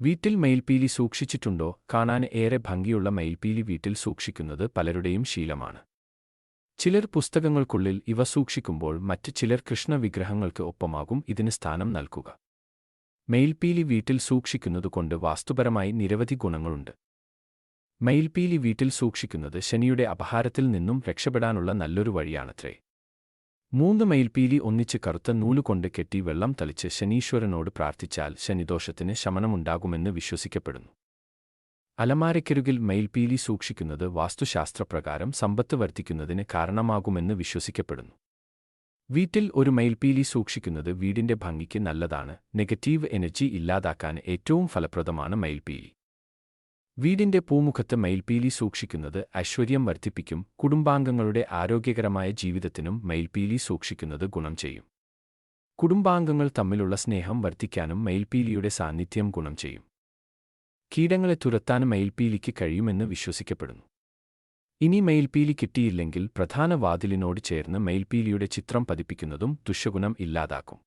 വീട്ടിൽ മയിൽപീലി സൂക്ഷിച്ചിട്ടുണ്ടോ? കാണാൻ ഏറെ ഭംഗിയുള്ള മയിൽപീലി വീട്ടിൽ സൂക്ഷിക്കുന്നത് പലരുടെയും ശീലമാണ്. ചിലർ പുസ്തകങ്ങൾക്കുള്ളിൽ ഇവ സൂക്ഷിക്കുമ്പോൾ മറ്റ് ചിലർ കൃഷ്ണവിഗ്രഹങ്ങൾക്ക് ഒപ്പമാകും ഇതിന് സ്ഥാനം നൽകുക. മയിൽപീലി വീട്ടിൽ സൂക്ഷിക്കുന്നതുകൊണ്ട് വാസ്തുപരമായി നിരവധി ഗുണങ്ങളുണ്ട്. മയിൽപീലി വീട്ടിൽ സൂക്ഷിക്കുന്നത് ശനിയുടെ അപഹാരത്തിൽ നിന്നും രക്ഷപ്പെടാനുള്ള നല്ലൊരു വഴിയാണത്രേ. മൂന്ന് മയിൽപീലി ഒന്നിച്ച് കറുത്ത നൂലുകൊണ്ട് കെട്ടി വെള്ളം തളിച്ച് ശനീശ്വരനോട് പ്രാർത്ഥിച്ചാൽ ശനിദോഷത്തിന് ശമനമുണ്ടാകുമെന്ന് വിശ്വസിക്കപ്പെടുന്നു. അലമാരയ്ക്കരുകിൽ മയിൽപീലി സൂക്ഷിക്കുന്നത് വാസ്തുശാസ്ത്രപ്രകാരം സമ്പത്ത് വർദ്ധിക്കുന്നതിന് കാരണമാകുമെന്ന് വിശ്വസിക്കപ്പെടുന്നു. വീട്ടിൽ ഒരു മയിൽപീലി സൂക്ഷിക്കുന്നത് വീടിന്റെ ഭംഗിക്ക് നല്ലതാണ് നെഗറ്റീവ് എനർജി ഇല്ലാതാക്കാൻ ഏറ്റവും ഫലപ്രദമാണ് മയിൽപീലി വീടിന്റെ പൂമുഖത്ത് മയിൽപീലി സൂക്ഷിക്കുന്നത് ഐശ്വര്യം വർദ്ധിപ്പിക്കും കുടുംബാംഗങ്ങളുടെ ആരോഗ്യകരമായ ജീവിതത്തിനും മയിൽപീലി സൂക്ഷിക്കുന്നത് ഗുണം ചെയ്യും. കുടുംബാംഗങ്ങൾ തമ്മിലുള്ള സ്നേഹം വർദ്ധിക്കാനും മയിൽപീലിയുടെ സാന്നിധ്യം ഗുണം ചെയ്യും. കീടങ്ങളെ തുരത്താൻ മയിൽപീലിക്ക് കഴിയുമെന്ന് വിശ്വസിക്കപ്പെടുന്നു. ഇനി മയിൽപീലി കിട്ടിയില്ലെങ്കിൽ പ്രധാന വാതിലിനോട് ചേർന്ന് മയിൽപീലിയുടെ ചിത്രം പതിപ്പിക്കുന്നതും ദുഷ്യഗുണം ഇല്ലാതാക്കും.